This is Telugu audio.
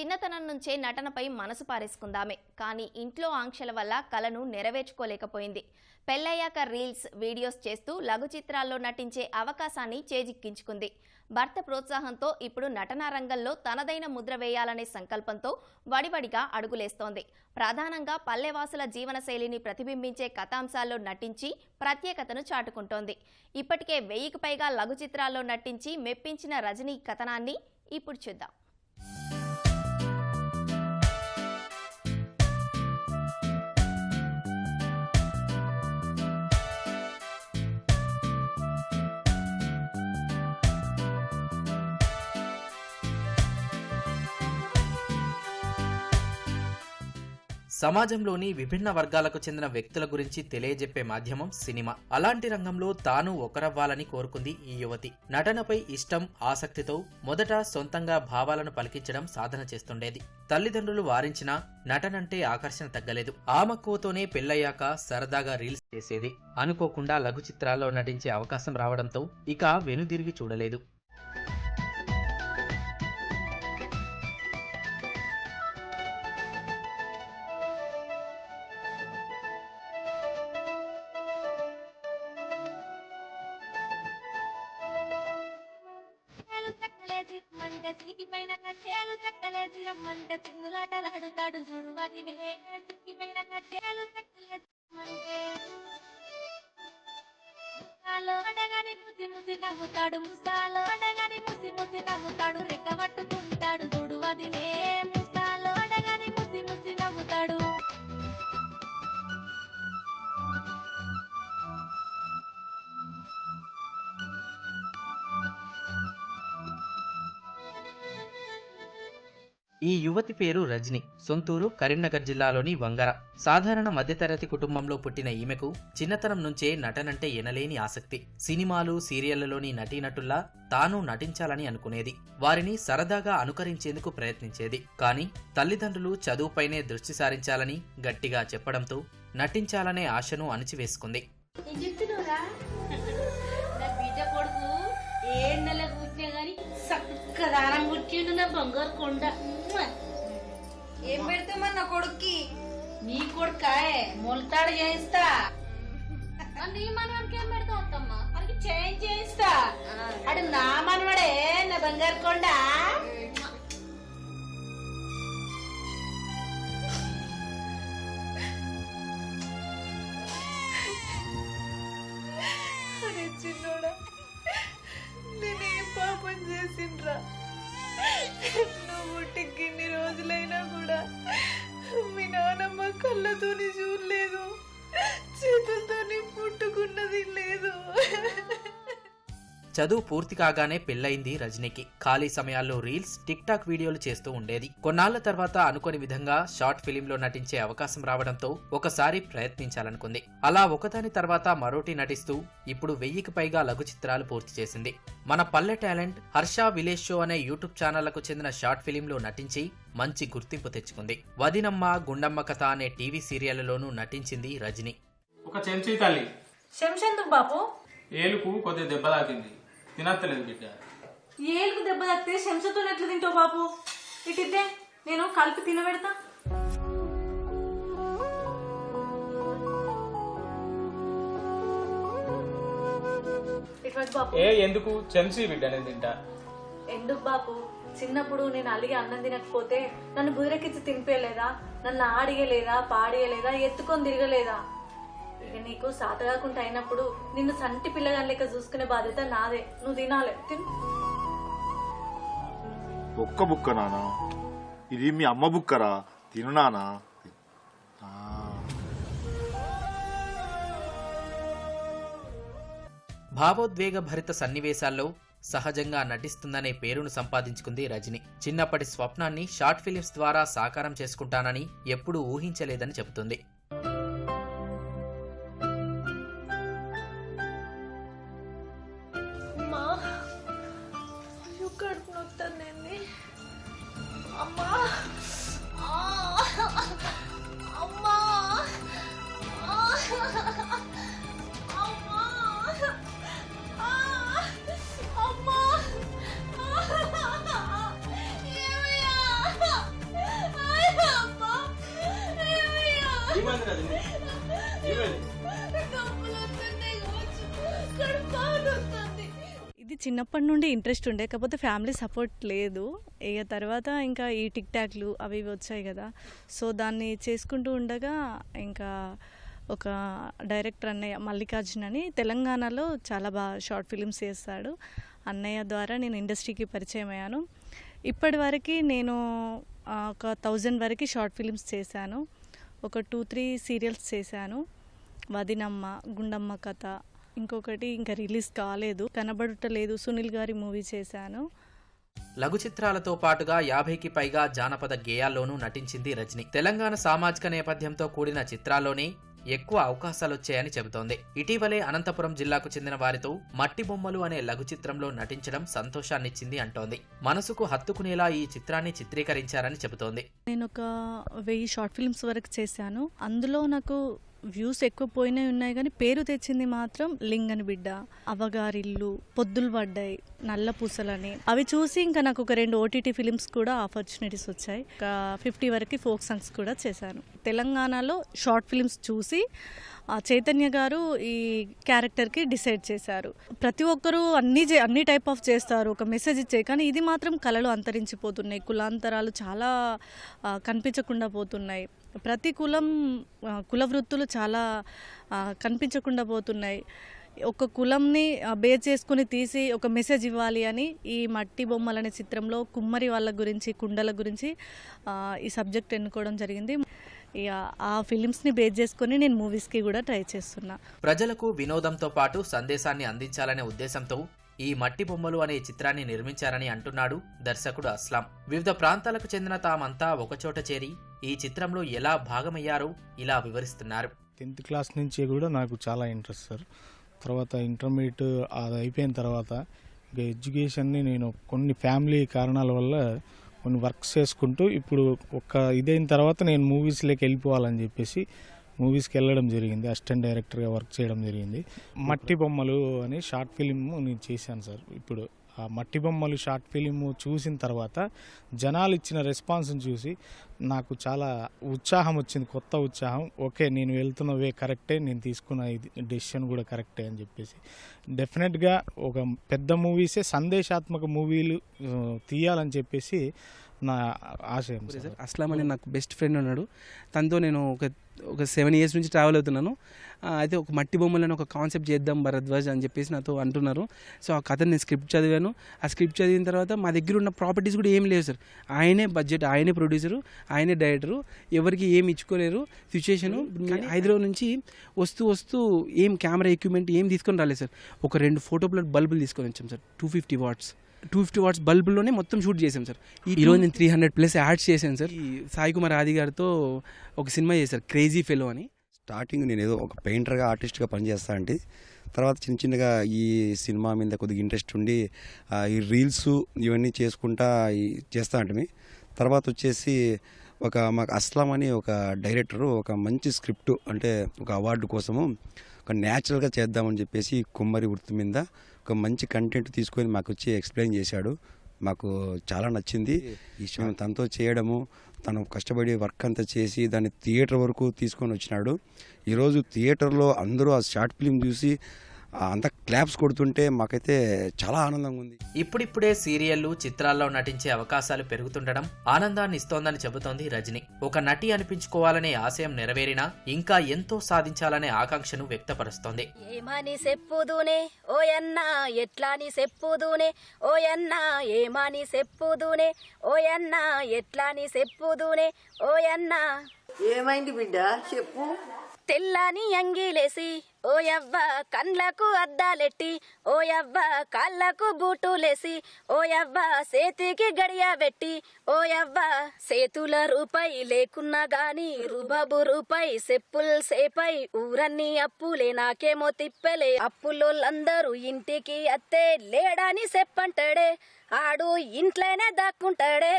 చిన్నతనం నుంచే నటనపై మనసు పారేసుకుందామే. కానీ ఇంట్లో ఆంక్షల వల్ల కలను నెరవేర్చుకోలేకపోయింది. పెళ్ళయ్యాక రీల్స్ వీడియోస్ చేస్తూ లఘు చిత్రాల్లో నటించే అవకాశాన్ని చేజిక్కించుకుంది. భర్త ప్రోత్సాహంతో ఇప్పుడు నటనా రంగంలో తనదైన ముద్ర వేయాలనే సంకల్పంతో వడివడిగా అడుగులేస్తోంది. ప్రధానంగా పల్లెవాసుల జీవనశైలిని ప్రతిబింబించే కథాంశాల్లో నటించి ప్రత్యేకతను చాటుకుంటోంది. ఇప్పటికే వెయ్యికి పైగా లఘు చిత్రాల్లో నటించి మెప్పించిన రజనీ కథనాన్ని ఇప్పుడు చూద్దాం. సమాజంలోని విభిన్న వర్గాలకు చెందిన వ్యక్తుల గురించి తెలియజెప్పే మాధ్యమం సినిమా. అలాంటి రంగంలో తాను ఒకరవ్వాలని కోరుకుంది ఈ యువతి. నటనపై ఇష్టం ఆసక్తితో మొదట సొంతంగా భావాలను పలికించడం సాధన చేస్తుండేది. తల్లిదండ్రులు వారించినా నటనంటే ఆకర్షణ తగ్గలేదు. ఆ మక్కువతోనే పెళ్ళయ్యాక సరదాగా రీల్స్ చేసేది. అనుకోకుండా లఘు చిత్రాల్లో నటించే అవకాశం రావడంతో ఇక వెనుదిరిగి చూడలేదు. చక్కలేదు మంట చిక్కిపోయిన చేలు రమ్మంటే చిందులాటలాడుతాడు చూడు అది చిక్కిపోయిన చేలు చక్కలేదు ముసాలో అడగాని ముసి ముసి నవ్వుతాడు ముసాలో అడగాని ముసి ముసి నవ్వుతాడు రెక్క పట్టుకుంటాడు చూడు అది ఈ యువతి పేరు రజని. సొంతూరు కరీంనగర్ జిల్లాలోని వంగర. సాధారణ మధ్యతరగతి కుటుంబంలో పుట్టిన ఈమెకు చిన్నతనం నుంచే నటనంటే ఎనలేని ఆసక్తి. సినిమాలు సీరియళ్ళలోని నటీనటుల్లా తాను నటించాలని అనుకునేది. వారిని సరదాగా అనుకరించేందుకు ప్రయత్నించేది. కానీ తల్లిదండ్రులు చదువుపైనే దృష్టి సారించాలని గట్టిగా చెప్పడంతో నటించాలనే ఆశను అణిచివేసుకుంది. ఏ నెల కూర్చున్నా చక్కదానం కూర్చుండు నా బంగారు కొండ. ఏం పెడితే మరి నా కొడుక్కి? నీ కొడుకాయే మొలతాడు చేయిస్తా. నీ మనవానికి ఏం పెడతావు అత్తమ్మ? అది చేంజ్ చేయిస్తా. అడు నా మనవడే నా బంగారు కొండ. చదువు పూర్తి కాగానే పెళ్ళైంది రజనీకి. ఖాళీ సమయాల్లో రీల్స్ టిక్ టాక్ వీడియోలు చేస్తూ ఉండేది. కొన్నాళ్ళ తర్వాత అనుకోని విధంగా షార్ట్ ఫిలింలో నటించే అవకాశం రావడంతో ఒకసారి ప్రయత్నించాలనుకుంది. అలా ఒకదాని తర్వాత మరోటి నటిస్తూ ఇప్పుడు వెయ్యికి పైగా లఘు చిత్రాలు పూర్తి చేసింది. మన పల్లె టాలెంట్ హర్ష విలేజ్ షో అనే యూట్యూబ్ ఛానళ్ళకు చెందిన షార్ట్ ఫిలింలో నటించి మంచి గుర్తింపు తెచ్చుకుంది. వదినమ్మ గుండమ్మ కథ అనే టీవీ సీరియళ్ళలోనూ నటించింది రజని. ఒక చెంచీ తల్లి. శంషెందుకు బాపు. ఏలుకు కొద్దిగా దెబ్బ తాకింది. తినత్తలేదు బిడ్డ. ఏలుకు దెబ్బ తాకితే శంషతో ఎట్లా తింటావు బాపు ఇటిద్దే నేను కలిపి తినబెడతా. ఏ ఎందుకు? చెంచీ బిడ్డ నేను తింటా. ఎందుకు బాపు చిన్నప్పుడు నేను అలిగి అన్నం తినకపోతే నన్ను బుదిరెక్కించి తినిపించలేదా నన్ను ఆడియలేదా? పాడియలేదా? ఎత్తుకొని తిరగలేదా? నీకు సాత కాకుండా అయినప్పుడు నిన్ను సంటి పిల్లగాని లెక్క చూసుకునే బాధ్యత నాదే. నువ్వు తినాలి. తిను. ఒక్క బుక్క నానా? ఇది మీ అమ్మ బుక్కరా? తిను నానా. భావోద్వేగ భరిత సన్నివేశాల్లో సహజంగా నటిస్తుందనే పేరును సంపాదించుకుంది రజని. చిన్నప్పటి స్వప్నాన్ని షార్ట్ ఫిలిమ్స్ ద్వారా సాకారం చేసుకుంటానని ఎప్పుడూ ఊహించలేదని చెబుతుంది. ఇది చిన్నప్పటి నుండి ఇంట్రెస్ట్ ఉండే కాకపోతే ఫ్యామిలీ సపోర్ట్ లేదు. ఇక తర్వాత ఇంకా ఈ టిక్ టాక్లు అవి ఇవి వచ్చాయి కదా. సో దాన్ని చేసుకుంటూ ఉండగా ఇంకా ఒక డైరెక్టర్ అన్నయ్య మల్లికార్జున్ అని తెలంగాణలో చాలా బాగా షార్ట్ ఫిలిమ్స్ చేస్తాడు. అన్నయ్య ద్వారా నేను ఇండస్ట్రీకి పరిచయం అయ్యాను. ఇప్పటి వరకు నేను ఒక థౌజండ్ వరకు షార్ట్ ఫిలిమ్స్ చేశాను. ఒక టూ త్రీ సీరియల్స్ చేశాను. వదినమ్మ గుండమ్మ కథ ఇంకొకటి ఇంకా రిలీజ్ కాలేదు. కనబడటలేదు. సునీల్ గారి మూవీ చేశాను. లఘు చిత్రాలతో పాటుగా యాభైకి పైగా జానపద గేయాల్లోనూ నటించింది రజని. తెలంగాణ సామాజిక నేపథ్యంతో కూడిన చిత్రాల్లోనే ఎక్కువ అవకాశాలొచ్చాయని చెబుతోంది. ఇటీవలే అనంతపురం జిల్లాకు చెందిన వారితో మట్టి బొమ్మలు అనే లఘు చిత్రంలో నటించడం సంతోషాన్నిచ్చింది అంటోంది. మనసుకు హత్తుకునేలా ఈ చిత్రాన్ని చిత్రీకరించారని చెబుతోంది. నేను ఒక వెయ్యి షార్ట్ ఫిల్మ్స్ వరకు చేశాను. అందులో నాకు వ్యూస్ ఎక్కువ పోయినాయి ఉన్నాయి కానీ పేరు తెచ్చింది మాత్రం లింగని బిడ్డ అవగారిల్లు పొద్దులు పడ్డాయి నల్ల పూసలని. అవి చూసి ఇంకా నాకు ఒక రెండు ఓటీటీ ఫిలిమ్స్ కూడా ఆపర్చునిటీస్ వచ్చాయి. ఒక ఫిఫ్టీ వరకు ఫోక్ సాంగ్స్ కూడా చేశాను. తెలంగాణలో షార్ట్ ఫిలిమ్స్ చూసి చైతన్య గారు ఈ క్యారెక్టర్కి డిసైడ్ చేశారు. ప్రతి ఒక్కరూ అన్ని అన్ని టైప్ ఆఫ్ చేస్తారు ఒక మెసేజ్ ఇచ్చే కానీ ఇది మాత్రం కళలు అంతరించిపోతున్నాయి కులాంతరాలు చాలా కనిపించకుండా పోతున్నాయి. ప్రతి కులం కుల వృత్తులు చాలా కనిపించకుండా పోతున్నాయి. ఒక కులంని బేస్ చేసుకుని తీసి ఒక మెసేజ్ ఇవ్వాలి అని ఈ మట్టి బొమ్మలు అనే చిత్రంలో కుమ్మరి వాళ్ళ గురించి కుండల గురించి ఈ సబ్జెక్ట్ ఎన్నుకోవడం జరిగింది. ఇక ఆ ఫిలిమ్స్ని బేస్ చేసుకొని నేను మూవీస్కి కూడా ట్రై చేస్తున్నా. ప్రజలకు వినోదంతో పాటు సందేశాన్ని అందించాలనే ఉద్దేశంతో ఈ మట్టి బొమ్మలు అనే చిత్రాన్ని నిర్మించారని అంటున్నాడు దర్శకుడు అస్లాం. వివిధ ప్రాంతాలకు చెందిన తామంతా ఒకచోట చేరి ఈ చిత్రంలో ఎలా భాగమయ్యారో ఇలా వివరిస్తున్నారు. టెన్త్ క్లాస్ నుంచి కూడా నాకు చాలా ఇంట్రెస్ట్ సార్. తర్వాత ఇంటర్మీడియట్ అది అయిపోయిన తర్వాత ఇక ఎడ్యుకేషన్ని నేను కొన్ని ఫ్యామిలీ కారణాల వల్ల కొన్ని వర్క్స్ చేసుకుంటూ ఇప్పుడు ఒక ఇదైన తర్వాత నేను మూవీస్లోకి వెళ్ళిపోవాలని చెప్పేసి మూవీస్కి వెళ్ళడం జరిగింది. అసిస్టెంట్ డైరెక్టర్గా వర్క్ చేయడం జరిగింది. మట్టి బొమ్మలు అని షార్ట్ ఫిలిం నేను చేశాను సార్. ఇప్పుడు ఆ మట్టి బొమ్మలు షార్ట్ ఫిలిం చూసిన తర్వాత జనాలు ఇచ్చిన రెస్పాన్స్ని చూసి నాకు చాలా ఉత్సాహం వచ్చింది కొత్త ఉత్సాహం. ఓకే నేను వెళ్తున్న వే కరెక్టే నేను తీసుకున్న ఇది డెసిషన్ కూడా కరెక్టే అని చెప్పేసి. డెఫినెట్గా ఒక పెద్ద మూవీసే సందేశాత్మక మూవీలు తీయాలని చెప్పేసి నా ఆశయం అస్లాం అని నాకు బెస్ట్ ఫ్రెండ్ ఉన్నాడు. తనతో నేను ఒక ఒక సెవెన్ ఇయర్స్ నుంచి ట్రావెల్ అవుతున్నాను. అయితే ఒక మట్టి బొమ్మలను ఒక కాన్సెప్ట్ చేద్దాం భరద్వాజ్ అని చెప్పేసి నాతో అంటున్నారు. సో ఆ కథ నేను స్క్రిప్ట్ చదివాను. ఆ స్క్రిప్ట్ చదివిన తర్వాత మా దగ్గర ఉన్న ప్రాపర్టీస్ కూడా ఏం లేవు సార్ ఆయనే బడ్జెట్ ఆయనే ప్రొడ్యూసరు ఆయనే డైరెక్టరు ఎవరికి ఏం ఇచ్చుకోలేరు. సిచ్యుయేషను హైదరాబాద్ నుంచి వస్తూ వస్తూ ఏం కెమెరా ఎక్విప్మెంట్ ఏం తీసుకొని రాలేదు సార్ ఒక రెండు ఫోటో ప్లాట్ బల్బులు తీసుకొని వచ్చాం sir two fifty watts two fifty watts బల్బుల్లోనే మొత్తం షూట్ చేసాం సార్. ఈ రోజు నేను త్రీ హండ్రెడ్ ప్లస్ యాడ్స్ చేశాను సార్. ఈ సాయి కుమార్ ఆది గారితో ఒక సినిమా చేశారు క్రేజీ ఫెలో అని. స్టార్టింగ్ నేను ఏదో ఒక పెయింటర్గా ఆర్టిస్ట్గా పనిచేస్తా అంటే తర్వాత చిన్న చిన్నగా ఈ సినిమా మీద కొద్దిగా ఇంట్రెస్ట్ ఉండి ఆ, ఈ రీల్స్ ఇవన్నీ చేసుకుంటా చేస్తా అంటే తర్వాత వచ్చేసి ఒక మాకు అస్లాం అని ఒక డైరెక్టరు ఒక మంచి స్క్రిప్ట్ అంటే ఒక అవార్డు కోసము ఒక న్యాచురల్గా చేద్దామని చెప్పేసి కుమ్మరి వృత్తి మీద ఒక మంచి కంటెంట్ తీసుకొని మాకు వచ్చి ఎక్స్ప్లెయిన్ చేశాడు. మాకు చాలా నచ్చింది. ఈ మేము తనతో చేయడము తను కష్టపడి వర్క్ అంతా చేసి దాన్ని థియేటర్ వరకు తీసుకొని వచ్చినాడు. ఈరోజు థియేటర్లో అందరూ ఆ షార్ట్ ఫిలిం చూసి అంత క్లాప్స్ కొడుతుంటే మాకైతే చాలా ఆనందంగా ఉంది ఇప్పుడిప్పుడే సీరియళ్ళు చిత్రాల్లో నటించే అవకాశాలు పెరుగుతుండడం ఆనందాన్ని ఇస్తోందని చెబుతోంది రజని. ఒక నటి అనిపించుకోవాలనే ఆశయం నెరవేరినా ఇంకా ఎంతో సాధించాలనే ఆకాంక్షను వ్యక్తపరుస్తోంది. ఏమని చెప్పుదునే ఓయన్నా ఎట్లాని చెప్పుదునే ఓయన్నా ఏమని చెప్పుదునే ఓయన్నా ఎట్లాని చెప్పుదునే ఓయన్నా ఏమైంది బిడ్డ? చెప్పు. తెల్లని అంగిలేసి ఓయవ్వ కండ్లకు అద్దాలెట్టి ఓయవ్వ కాళ్ళకు బూటులేసి ఓయవ్వ సేతికి గడియ పెట్టి ఓయవ్వ సేతుల రూపాయి లేకున్నా గాని రుబబు రూపాయి సెప్పుల్ సేపై ఊరన్నీ అప్పులే నాకేమో తిప్పలే. అప్పులోళ్ళందరూ ఇంటికి అత్తే లేడని చెప్పంటాడే ఆడు ఇంట్లోనే దాక్కుంటాడే.